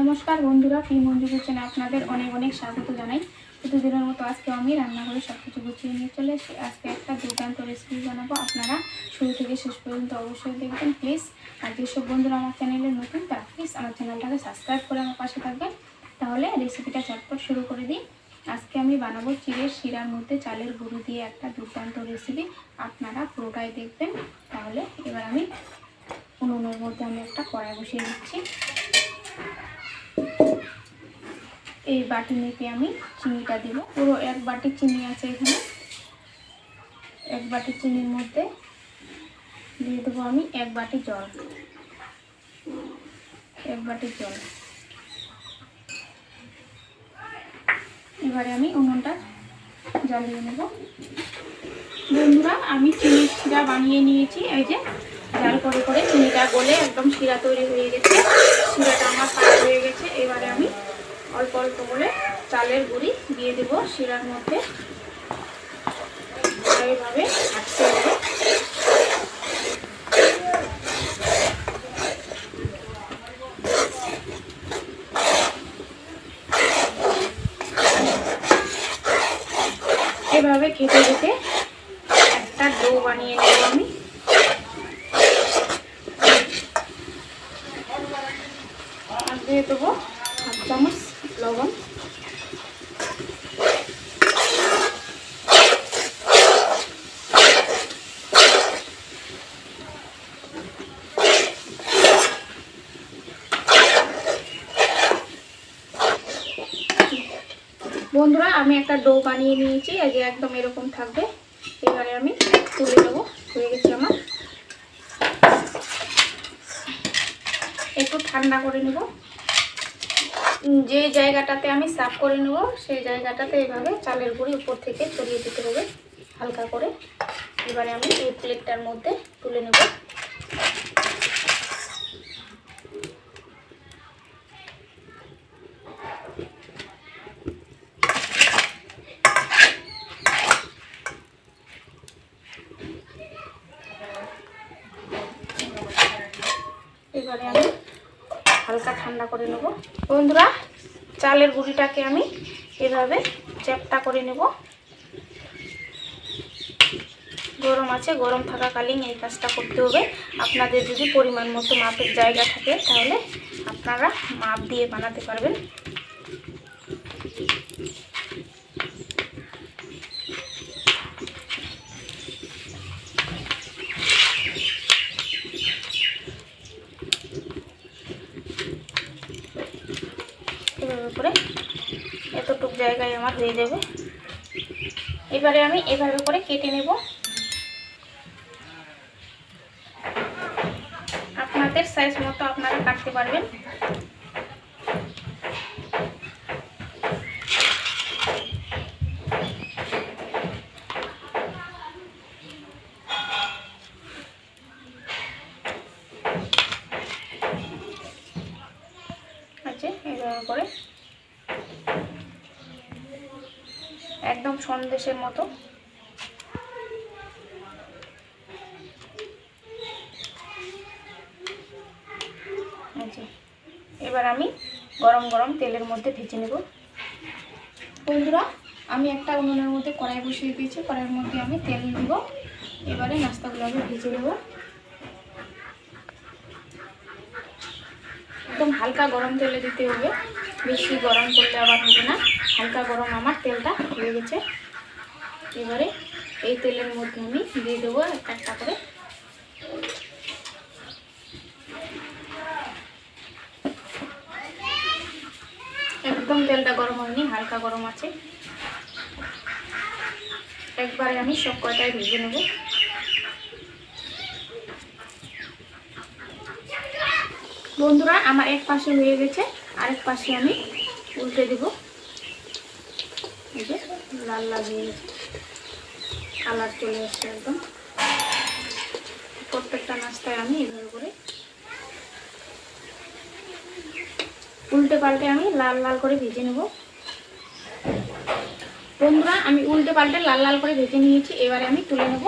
নমস্কার বন্ধুরা ফি মঞ্জু কিচেনে আপনাদের অনেক অনেক স্বাগত জানাই। প্রতিদিনের মতো আজকে আমি রান্না করে সব কিছু গুছিয়ে নিয়ে চলে এসেছি। আজকে একটা দুর্দান্ত রেসিপি বানাবো। আপনারা শুরু থেকে শেষ পর্যন্ত অবশ্যই দেখবেন প্লিজ আর যেসব বন্ধুরা আমার চ্যানেলে নতুন, তারা প্লিজ আমার চ্যানেলটাকে সাবস্ক্রাইব করে আমার পাশে থাকবেন। তাহলে রেসিপিটা চটপট শুরু করে দিই। আজকে আমি বানাবো চিড়ের শিরার মধ্যে চালের গুঁড়ো দিয়ে একটা দুর্দান্ত রেসিপি আপনারা পুরোটাই দেখবেন। তাহলে এবার আমি উনুনের মধ্যে আমি একটা কড়াই বসিয়ে দিচ্ছি। এই বাটি মেপে আমি চিনিটা দিব। পুরো এক বাটি চিনি আছে এখানে। এক বাটি চিনির মধ্যে দিয়ে দেবো আমি এক বাটি জল। এক বাটি জল। এবারে আমি উনুনটা জ্বালিয়ে নেব। বন্ধুরা, আমি চিনির শিরা বানিয়ে নিয়েছি। এই যে জাল করে করে চিনিটা গলে একদম শিরা তৈরি হয়ে গেছে। শিরাটা আমার হয়ে গেছে। এবারে আমি অল্প অল্প করে চালের গুঁড়ি দিয়ে দেব শিরার মধ্যে। এইভাবে হাঁটতে হবে এভাবে খেতে খেতে একটা ডো বানিয়ে নেব আমি। দিয়ে দেবো হাফ চামচ লবণ। বন্ধুরা, আমি একটা ডো বানিয়ে নিয়েছি যে একদম এরকম থাকবে। এবারে আমি তুলে নেব, হয়ে গেছে আমার। একটু ঠান্ডা করে নেব। যে জায়গাটাতে আমি সাফ করে নেব, সেই জায়গাটাতে এইভাবে চালের গুঁড়ি উপর থেকে ছড়িয়ে দিতে হবে, হালকা করে। এবারে আমি এই প্লেটটার মধ্যে তুলে নেব। এবারে আমি হালকা ঠান্ডা করে নেব। বন্ধুরা, চালের গুঁড়িটাকে আমি এভাবে চ্যাপটা করে নেব। গরম আছে, গরম থাকাকালীন এই কাজটা করতে হবে। আপনাদের যদি পরিমাণ মতো মাপের জায়গা থাকে, তাহলে আপনারা মাপ দিয়ে বানাতে পারবেন। এভাবে করে এতটুক জায়গায় আমার হয়ে যাবে। এবারে আমি এভাবে করে কেটে নেব। আপনাদের সাইজ মতো আপনারা কাটতে পারবেন। আছে এইভাবে করে একদম সন্দেশের মতো। এবার আমি গরম গরম তেলের মধ্যে ভেজে নেব। বন্ধুরা, আমি একটা উনুনের মধ্যে কড়াই বসিয়ে দিয়েছি, কড়াইয়ের মধ্যে আমি তেল দিব। এবারে নাস্তাগুলো আমি ভেজে নেব। একদম হালকা গরম তেলে দিতে হবে। বেশি গরম করলে আবার হবে না। হালকা গরম আমার তেলটা হয়ে গেছে। এবারে এই তেলের মধ্যে আমি দিয়ে দেবো একটা একটা করে। একদম তেলটা গরম হয়নি, হালকা গরম আছে। একবারে আমি সব কয়টাই ভেজে নেব। বন্ধুরা, আমার এক পাশে হয়ে গেছে, আরেক পাশে আমি উল্টে দেব। এই যে, লাল লাল হয়ে গেছে। কালার চলে এসছে একদম। প্রত্যেকটা নাস্তায় আমি এভাবে করে উল্টে পাল্টে আমি লাল লাল করে ভেজে নেব। বন্ধুরা, আমি উল্টে পাল্টে লাল লাল করে ভেজে নিয়েছি, এবারে আমি তুলে নেব।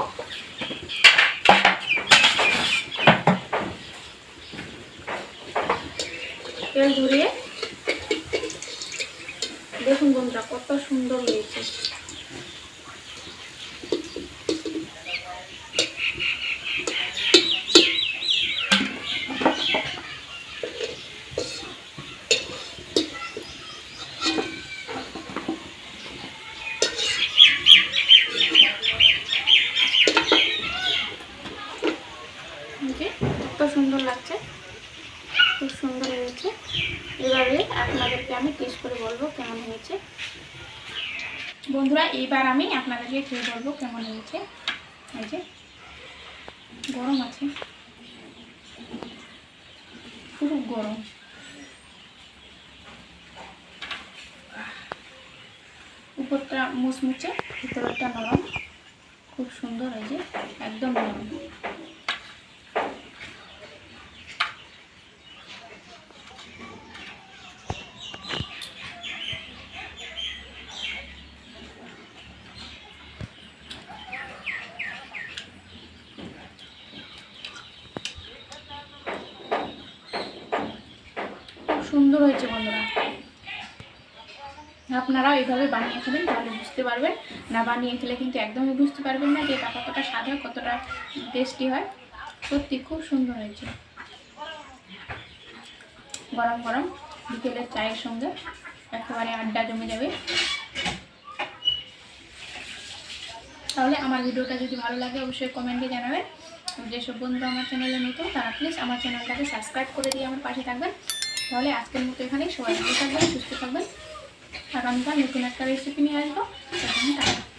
তেল ধরিয়ে দেখুন বন্ধুরা কত সুন্দর হয়েছে। কত সুন্দর লাগছে। এবারে আপনাদেরকে আমি টেস্ট করে বলব কেমন হয়েছে। বন্ধুরা, এইবার আমি আপনাদেরকে খেয়ে বলব কেমন হয়েছে। এই যে, গরম আছে। খুব গরম। উপরটা মুচমুচে, ভিতরটা নরম। খুব সুন্দর এই যে একদম নরম। সুন্দর হয়েছে বন্ধুরা। আপনারা এইভাবে বানিয়ে খাবেন তাহলে বুঝতে পারবেন। না বানিয়ে খেলে কিন্তু একদমই বুঝতে পারবেন না যে এটা কতটা স্বাদ হয়, কতটা টেস্টি হয়। সত্যি খুব সুন্দর হয়েছে। গরম গরম বিকেলের চায়ের সঙ্গে একেবারে আড্ডা জমে যাবে। তাহলে আমার ভিডিওটা যদি ভালো লাগে, অবশ্যই কমেন্টে জানাবেন। যেসব বন্ধু আমার চ্যানেলে নতুন, তারা প্লিজ আমার চ্যানেলটাকে সাবস্ক্রাইব করে দিয়ে আমার পাশে থাকবেন। তাহলে আজকের মতো এখানেই। সবাই ভালো থাকবেন, সুস্থ থাকবেন। আগামীকাল নতুন একটা রেসিপি নিয়ে আসব। তখন টাটা।